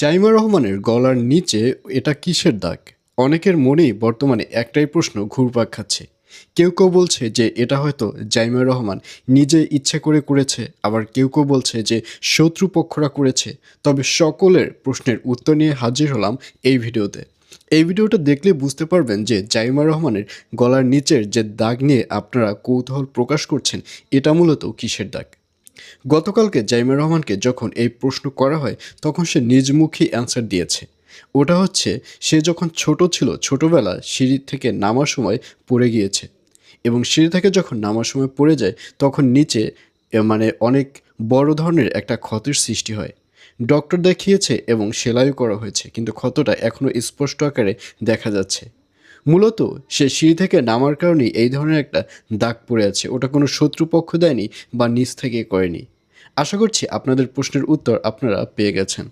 জাইমা রহমানের গলার নিচে এটা কিসের দাগ? অনেকের মনেই বর্তমানে একটাই প্রশ্ন ঘুরপাক খাচ্ছে। কেউ কেউ বলছে যে এটা হয়তো জাইমা রহমান নিজে ইচ্ছে করে করেছে, আবার কেউ কেউ বলছে যে শত্রুপক্ষরা করেছে। তবে সকলের প্রশ্নের উত্তর নিয়ে হাজির হলাম এই ভিডিওতে। এই ভিডিওটা দেখলে বুঝতে পারবেন যে জাইমা রহমানের গলার নিচের যে দাগ নিয়ে আপনারা কৌতূহল প্রকাশ করছেন, এটা মূলত কিসের দাগ? গতকালকে জাইমা রহমানকে যখন এই প্রশ্ন করা হয়, তখন সে নিজমুখী অ্যান্সার দিয়েছে। ওটা হচ্ছে, সে যখন ছোট ছিল ছোটবেলা সিঁড়ি থেকে নামার সময় পড়ে গিয়েছে এবং সিঁড়ি থেকে যখন নামার সময় পড়ে যায়, তখন নিচে মানে অনেক বড় ধরনের একটা ক্ষতির সৃষ্টি হয়। ডক্টর দেখিয়েছে এবং সেলাইও করা হয়েছে, কিন্তু ক্ষতটা এখনও স্পষ্ট আকারে দেখা যাচ্ছে। মূলত সে সিঁড়ি থেকে নামার কারণে এই ধরনের একটা দাগ পড়ে আছে। ওটা কোনো শত্রুপক্ষ দেয়নি বা নিচ থেকে করেনি। আশা করছি আপনাদের প্রশ্নের উত্তর আপনারা পেয়ে গেছেন।